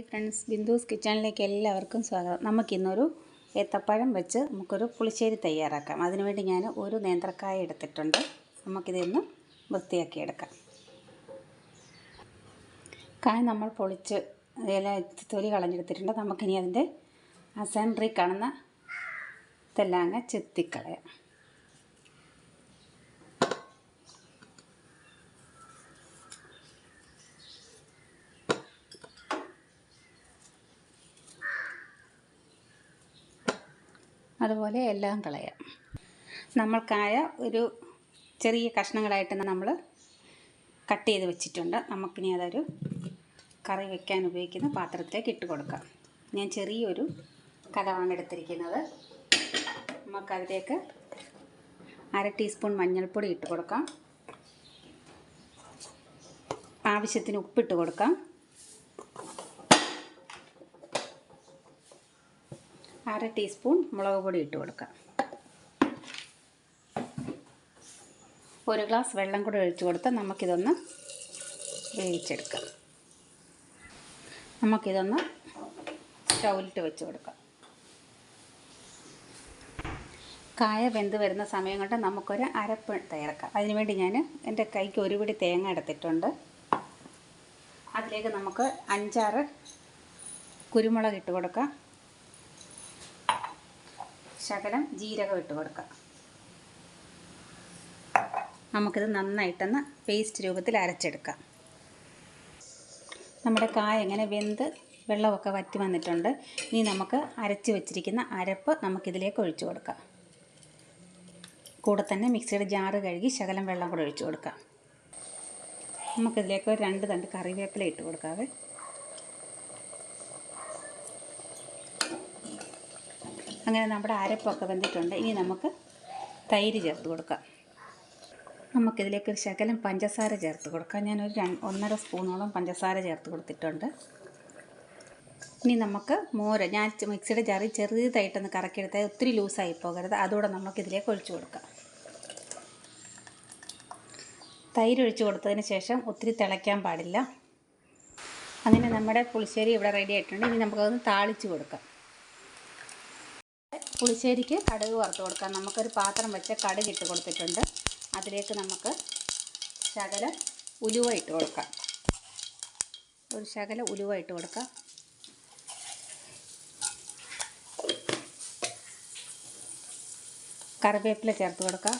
Hi friends ബിന്ദുസ് കിച്ചണിലേക്ക് എല്ലാവർക്കും സ്വാഗതം. നമുക്കിന്നൊരു ഏത്തപ്പഴം വെച്ച് നമുക്കൊരു പുളിശ്ശേരി തയ്യാറാക്കാം. അതിനുവേണ്ടി ഞാൻ ഒരു നേന്ത്രക്കായ എടുത്തിട്ടുണ്ട്. നമുക്കിതൊന്ന് വൃത്തിയാക്കി എടുക്കാം കായ നമ്മൾ പൊളിച്ച് ഇല തൊലി കളഞ്ഞെടുത്തിട്ടുണ്ട്. നമുക്കിനി അതിന്റെ അസംബ്രി കാണുന്ന തെല്ലാങ്ങ ചെത്തിക്കളയാം. അതുപോലെ എല്ലാം കളയാം. നമ്മൾക്കായ ഒരു ചെറിയ കഷ്ണങ്ങളായിട്ട് നമ്മൾ കട്ട് ചെയ്ത് വെച്ചിട്ടുണ്ട്. നമുക്കിനി അതൊരു കറി വെക്കാൻ ഉപയോഗിക്കുന്ന പാത്രത്തിലേക്ക് ഇട്ട് കൊടുക്കാം. ഞാൻ ചെറിയൊരു കലമാണ് എടുത്തിരിക്കുന്നത്. നമുക്കതിലേക്ക് അര ടീസ്പൂൺ മഞ്ഞൾപ്പൊടി ഇട്ട് കൊടുക്കാം. ആവശ്യത്തിന് ഉപ്പിട്ട് കൊടുക്കാം. അര ടീസ്പൂൺ മുളക് പൊടി ഇട്ട് കൊടുക്കാം ഒരു ഗ്ലാസ് വെള്ളം കൂടി ഒഴിച്ചു കൊടുത്ത് നമുക്കിതൊന്ന് വേവിച്ചെടുക്കാം. നമുക്കിതൊന്ന് സ്റ്റൗവിലിട്ട് വെച്ച് കൊടുക്കാം. കായ വെന്ത് വരുന്ന സമയം കൊണ്ട് നമുക്കൊരു അരപ്പ് തയ്യാറാക്കാം. അതിനുവേണ്ടി ഞാൻ എന്റെ കൈക്ക് ഒരു പിടി തേങ്ങ എടുത്തിട്ടുണ്ട്. അതിലേക്ക് നമുക്ക് അഞ്ചാറ് കുരുമുളക് ഇട്ട് കൊടുക്കാം. ശകലം ജീരകം ഇട്ട് കൊടുക്കുക നമുക്കിത് നന്നായിട്ടൊന്ന് പേസ്റ്റ് രൂപത്തിൽ അരച്ചെടുക്കാം. നമ്മുടെ കായ ഇങ്ങനെ വെന്ത് വെള്ളമൊക്കെ വറ്റി വന്നിട്ടുണ്ട്. ഇനി നമുക്ക് അരച്ച് വെച്ചിരിക്കുന്ന അരപ്പ് നമുക്കിതിലേക്ക് ഒഴിച്ചു കൊടുക്കാം. കൂടെ തന്നെ മിക്സിയുടെ ജാറ് കഴുകി ശകലം വെള്ളം കൂടെ ഒഴിച്ചു കൊടുക്കാം. നമുക്കിതിലേക്ക് രണ്ട് തണ്ട് കറിവേപ്പില ഇട്ട് കൊടുക്കാവേ അങ്ങനെ നമ്മുടെ അരപ്പൊക്കെ വെന്തിട്ടുണ്ട്. ഇനി നമുക്ക് തൈര് ചേർത്ത് കൊടുക്കാം. നമുക്കിതിലേക്ക് ഒരു ശകലം പഞ്ചസാര ചേർത്ത് കൊടുക്കാം. ഞാനൊരു രണ്ട് ഒന്നര സ്പൂണോളം പഞ്ചസാര ചേർത്ത് കൊടുത്തിട്ടുണ്ട്. ഇനി നമുക്ക് മോര് ഞാൻ മിക്സിയുടെ ജാറിൽ ചെറുതായിട്ടൊന്ന് കറക്കിയെടുത്താൽ ഒത്തിരി ലൂസായി പോകരുത്. അതുകൂടെ നമുക്കിതിലേക്ക് ഒഴിച്ചു കൊടുക്കാം. തൈര് ഒഴിച്ചു കൊടുത്തതിന് ശേഷം ഒത്തിരി തിളയ്ക്കാൻ പാടില്ല. അങ്ങനെ നമ്മുടെ പുളിശ്ശേരി ഇവിടെ റെഡി ആയിട്ടുണ്ട്. ഇനി നമുക്കതൊന്ന് താളിച്ച് കൊടുക്കാം. പുളിശ്ശേരിക്ക് കടുക് വറുത്ത് കൊടുക്കാം. നമുക്കൊരു പാത്രം വെച്ച് കടുക് ഇട്ട് കൊടുത്തിട്ടുണ്ട്. അതിലേക്ക് നമുക്ക് ശകലം ഉലുവ ഇട്ട് കൊടുക്കാം. ഒരു ശകല ഉലുവ ഇട്ട് കൊടുക്കാം. കറിവേപ്പില ചേർത്ത് കൊടുക്കാം.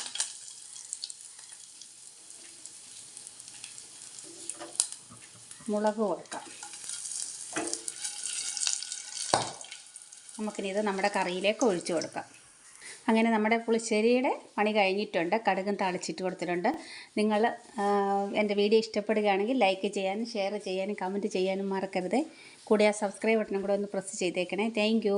മുളക് കൊടുക്കാം. നമുക്കിനി ഇത് നമ്മുടെ കറിയിലേക്ക് ഒഴിച്ചു കൊടുക്കാം. അങ്ങനെ നമ്മുടെ പുളിശ്ശേരിയുടെ പണി കഴിഞ്ഞിട്ടുണ്ട്. കടുകും താളിച്ചിട്ട് കൊടുത്തിട്ടുണ്ട്. നിങ്ങൾ എന്റെ വീഡിയോ ഇഷ്ടപ്പെടുകയാണെങ്കിൽ ലൈക്ക് ചെയ്യാനും ഷെയർ ചെയ്യാനും കമന്റ് ചെയ്യാനും മറക്കരുത്. കൂടെ ആ സബ്സ്ക്രൈബ് ബട്ടണും കൂടെ ഒന്ന് പ്രസ് ചെയ്തേക്കണേ. താങ്ക്